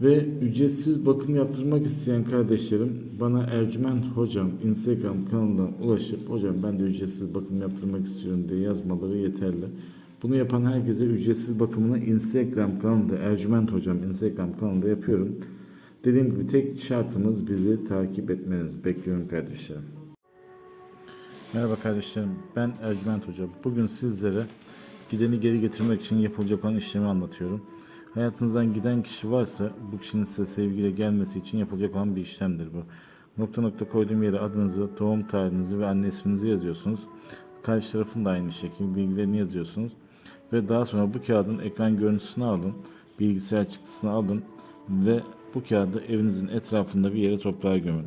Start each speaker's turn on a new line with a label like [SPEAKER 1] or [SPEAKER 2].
[SPEAKER 1] Ve ücretsiz bakım yaptırmak isteyen kardeşlerim bana Ercüment Hocam Instagram kanalından ulaşıp hocam ben de ücretsiz bakım yaptırmak istiyorum diye yazmaları yeterli. Bunu yapan herkese ücretsiz bakımını Instagram kanalında Ercüment Hocam Instagram kanalında yapıyorum. Dediğim gibi tek şartımız bizi takip etmeniz. Bekliyorum kardeşlerim. Merhaba kardeşlerim. Ben Ercüment Hoca. Bugün sizlere gideni geri getirmek için yapılacak olan işlemi anlatıyorum. Hayatınızdan giden kişi varsa bu kişinin size sevgiyle gelmesi için yapılacak olan bir işlemdir bu. Nokta nokta koyduğum yere adınızı, doğum tarihinizi ve anne isminizi yazıyorsunuz. Karşı tarafın da aynı şekilde bilgilerini yazıyorsunuz. Ve daha sonra bu kağıdın ekran görüntüsünü alın, bilgisayar çıktısını alın ve bu kağıdı evinizin etrafında bir yere toprağa gömün.